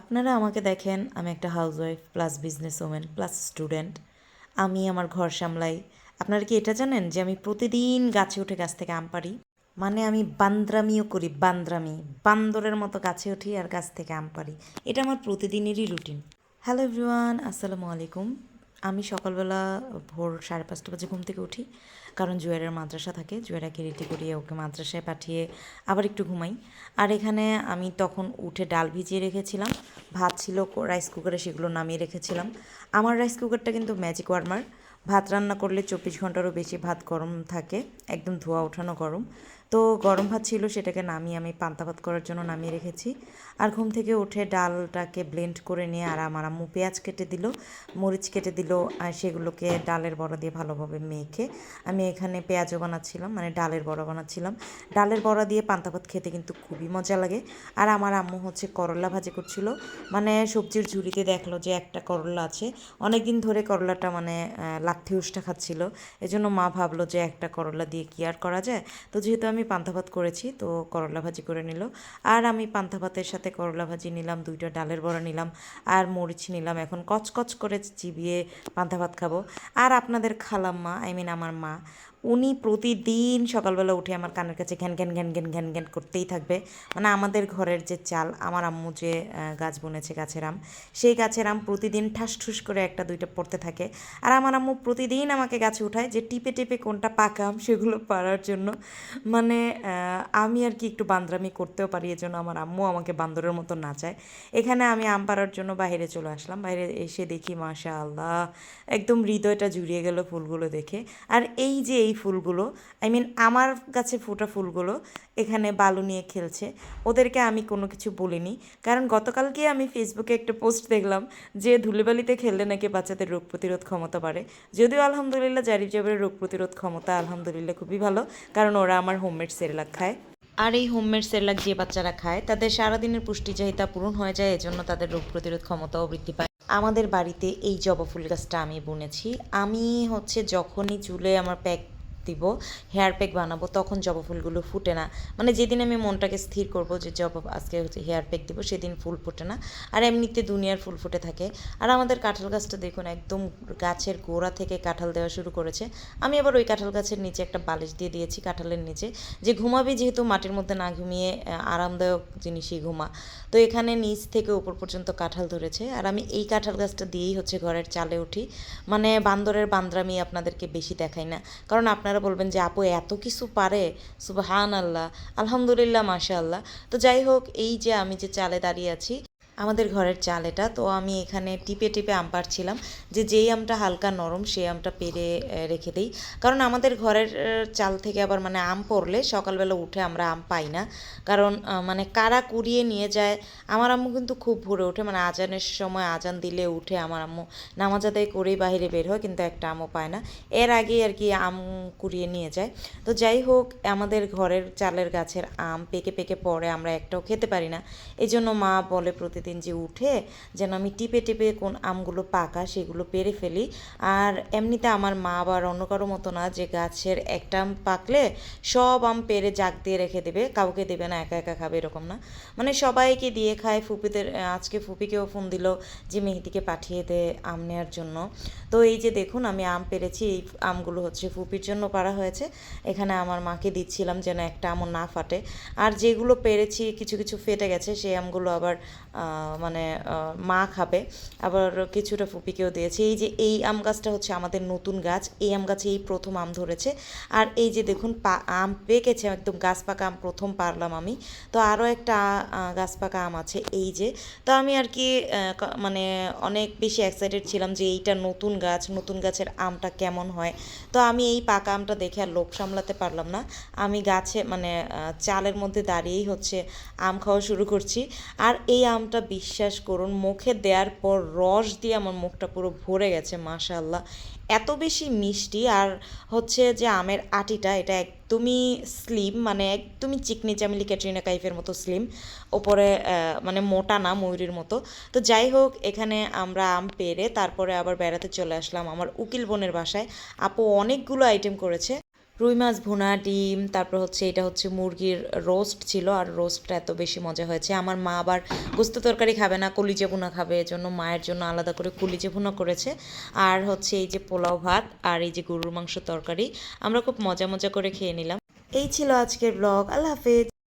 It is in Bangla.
আপনারা আমাকে দেখেন, আমি একটা housewife plus business women plus student আমি আমার ঘর সামলাই। আপনারা কি এটা জানেন যে আমি প্রতিদিন গাছে উঠে গাছ থেকে আম পারি মানে আমি বান্দ্রামিও করি, বান্দ্রামি। বান্দরের মতো গাছে উঠি আর গাছ থেকে আম পারি এটা আমার প্রতিদিনেরই রুটিন হ্যালো এভরিওয়ান আসসালামু আলাইকুম। আমি সকালবেলা ভোর সাড়ে পাঁচটা বাজে ঘুম থেকে উঠি, কারণ জুয়েরের মাদ্রাসা থাকে জুয়েরাকে রেডি করিয়ে ওকে মাদ্রাসায় পাঠিয়ে আবার একটু ঘুমাই। আর এখানে আমি তখন উঠে ডাল ভিজিয়ে রেখেছিলাম, ভাত ছিল রাইস কুকারে সেগুলো নামিয়ে রেখেছিলাম। আমার রাইস কুকারটা কিন্তু ম্যাজিক ওয়ার্মার ভাত রান্না করলে চব্বিশ ঘন্টারও বেশি ভাত গরম থাকে, একদম ধোয়া ওঠানো গরম। তো গরম ভাত ছিল সেটাকে নামিয়ে আমি পান্তা ভাত করার জন্য নামিয়ে রেখেছি। আর ঘুম থেকে উঠে ডালটাকে ব্লেন্ড করে নিয়ে আর আমার আম্মু পেঁয়াজ কেটে দিল, মরিচ কেটে দিল, আর সেগুলোকে ডালের বড়া দিয়ে ভালোভাবে মেখে আমি এখানে পেঁয়াজও বানাচ্ছিলাম মানে ডালের বড়া বানাচ্ছিলাম। ডালের বড়া দিয়ে পান্তা ভাত খেতে কিন্তু খুবই মজা লাগে। আর আমার আম্মু হচ্ছে করলা ভাজি করছিল মানে সবজির ঝুড়িতে দেখল যে একটা করলা আছে। অনেক দিন ধরে করলাটা মানে লাথি খাচ্ছিল। এজন্য মা ভাবলো যে একটা করলা দিয়ে কি আর করা যায়? তো যেহেতু আমি পান্তা ভাত করেছি, তো করলা ভাজি করে নিল। আর আমি পান্তা ভাতের সাথে করলা ভাজি নিলাম, দুইটা ডালের বড়া নিলাম, আর মরিচ নিলাম। এখন কচকচ করে চিবিয়ে পান্তা ভাত খাব। আর আপনাদের খালাম্মা আই মিন আমার মা উনি প্রতিদিন সকালবেলা উঠে আমার কানের কাছে ঘ্যান ঘ্যান ঘ্যান ঘ্যান ঘ্যান ঘ্যান করতেই থাকবে। মানে আমাদের ঘরের যে চাল, আমার আম্মু যে গাছ বুনেছে গাছের আম, সেই গাছের আম প্রতিদিন ঠাস ঠুস করে একটা, দুইটা পড়তে থাকে। আর আমার আম্মু প্রতিদিন আমাকে গাছে উঠায় যে টিপে টিপে কোনটা পাকা আম সেগুলো পারার জন্য। মানে আমি আর কি একটু বান্দরামি করতেও পারি, এজন্য আমার আম্মু আমাকে বান্দরের মতো নাচায়। এখানে আমি আম পাড়ার জন্য বাইরে চলে আসলাম। বাইরে এসে দেখি মাশা আল্লাহ একদম হৃদয়টা জুড়িয়ে গেল ফুলগুলো দেখে। আর এই যে এই ফুলগুলো আই মিন আমার কাছে ফোটা ফুলগুলো এখানে বালু নিয়ে খেলছে। ওদেরকে আমি কোনো কিছু বলিনি। কারণ গতকালকে আমি ফেসবুকে একটা পোস্ট দেখলাম যে ধুলেবালিতে খেললে নাকি বাচ্চাদের রোগ প্রতিরোধ ক্ষমতা বাড়ে। যদিও আলহামদুলিল্লাহ জারিফ জাবের রোগ প্রতিরোধ ক্ষমতা আলহামদুলিল্লাহ খুবই ভালো, কারণ ওরা আমার হোমমেড সেরেলাক খায়। আর এই হোমমেড সেরেলাক যে বাচ্চারা খায়, তাদের সারাদিনের পুষ্টি চাহিদা পূরণ হয়ে যায়, এজন্য তাদের রোগ প্রতিরোধ ক্ষমতাও বৃদ্ধি পায়। আমাদের বাড়িতে এই জবা ফুল গাছটা আমি বুনেছি। আমি হচ্ছে যখনই চুলে আমার প্যাক দিব হেয়ার প্যাক বানাবো, তখন জবা ফুলগুলো ফুটে না। মানে যেদিন আমি মনটাকে স্থির করব যে জবা আজকে হচ্ছে হেয়ার প্যাক দিব, সেদিন ফুল ফোটে না। আর এমনিতে দুনিয়ার ফুল ফুটে থাকে। আর আমাদের কাঁঠাল গাছটা দেখুন, একদম গাছের গোড়া থেকে কাঁঠাল দেওয়া শুরু করেছে। আমি আবার ওই কাঁঠাল গাছের নিচে একটা বালিশ দিয়ে দিয়েছি কাঁঠালের নিচে, যে ঘুমাবি যেহেতু মাটির মধ্যে না ঘুমিয়ে আরামদায়ক জিনিসই ঘুমা। তো এখানে নিচ থেকে উপর পর্যন্ত কাঁঠাল ধরেছে। আর আমি এই কাঁঠাল গাছটা দিয়েই হচ্ছে ঘরের চালে উঠি। মানে বান্দরের বান্দ্রামি আপনাদেরকে বেশি দেখাই না। কারণ আপনারা বলবেন যে, আপু, এত কিছু পারে? সুবাহান আল্লাহ আলহামদুলিল্লাহ মাশা আল্লাহ তো যাই হোক, এই যে আমি যে চালে দাঁড়িয়ে আছি আমাদের ঘরের চাল এটা। তো আমি এখানে টিপে টিপে আম পাড়ছিলাম যে যেই আমটা হালকা নরম, সেই আমটা পেরে রেখে দিই। কারণ আমাদের ঘরের চাল থেকে আবার মানে আম পড়লে সকালবেলা উঠে আমরা আম পাই না। কারণ মানে কারা কুড়িয়ে নিয়ে যায়, আমার আম্মু কিন্তু খুব ভোরে ওঠে। মানে আজানের সময় আজান দিলে উঠে আমার আম্মু। নামাজ আদায় করেই বাইরে বের হয়, কিন্তু একটা আমও পায় না। এর আগে আর কি আম কুড়িয়ে নিয়ে যায়। তো যাই হোক, আমাদের ঘরের চালের গাছের আম পেকে পেকে পড়ে, আমরা একটাও খেতে পারি না। এই জন্য মা বলে প্রতিদিন যে উঠে যেন আমি টিপে টিপে কোন আমগুলো পাকা সেগুলো পেরে ফেলি। আর এমনিতে আমার মা আবার অন্য কারও মতো না যে গাছের একটা আম পাকলে সব আম পেরে জাগ দিয়ে রেখে দেবে, কাউকে দেবে না, একা একা খাবে এরকম না। মানে সবাইকে দিয়ে খায়, ফুপিদের আজকে ফুপিকেও ফোন দিল যে মেহেদিকে পাঠিয়ে দে আম নেওয়ার জন্য। তো এই যে দেখুন আমি আম পেরেছি, এই আমগুলো হচ্ছে ফুপির জন্য পারা হয়েছে। এখানে আমার মাকে দিচ্ছিলাম যেন একটা আমও না ফাটে। আর যেগুলো পেরেছি, কিছু কিছু ফেটে গেছে, সেই আমগুলো আবার মানে মা খাবে। আবার কিছুটা ফুপিকেও দিয়েছি। এই যে এই আম গাছটা হচ্ছে আমাদের নতুন গাছ। এই আম গাছে এই প্রথম আম ধরেছে। আর এই যে দেখুন, পা, আম পেকেছে, একদম গাছ পাকা আম প্রথম পারলাম আমি। তো আরও একটা গাছ পাকা আম আছে এই যে। তো আমি আর কি মানে অনেক বেশি এক্সাইটেড ছিলাম যে এইটা নতুন গাছ, নতুন গাছের আমটা কেমন হয়। তো আমি এই পাকা আমটা দেখে আর লোভ সামলাতে পারলাম না। আমি গাছে মানে চালের মধ্যে দাঁড়িয়েই হচ্ছে আম খাওয়া শুরু করছি। আর এই আমটা বিশ্বাস করুন, মুখে দেওয়ার পর রস দিয়ে আমার মুখটা পুরো ভরে গেছে, মাশাআল্লাহ। এত বেশি মিষ্টি আর হচ্ছে যে আমের আটিটা, এটা একদমই স্লিম মানে একদমই চিকনি চামিলি ক্যাটরিনা কাইফের মতো স্লিম ওপরে মানে মোটা না, ময়ূরের মতো। তো যাই হোক, এখানে আমরা আম পেরে তারপরে আবার বেড়াতে চলে আসলাম আমার উকিল বোনের বাসায়। আপু অনেকগুলো আইটেম করেছে। রুই মাছ ভুনা, ডিম, তারপর হচ্ছে এটা হচ্ছে মুরগির রোস্ট ছিল আর রোস্টটা এত বেশি মজা হয়েছে। আমার মা আবার গোস্ত তরকারি খাবে না, কলিজে ভুনা খাবে, এজন্য মায়ের জন্য আলাদা করে কলিজে ভুনা করেছে। আর হচ্ছে এই যে পোলাও ভাত আর এই যে গরুর মাংস তরকারি, আমরা খুব মজা মজা করে খেয়ে নিলাম। এই ছিল আজকের ব্লগ আল্লাহ হাফেজ।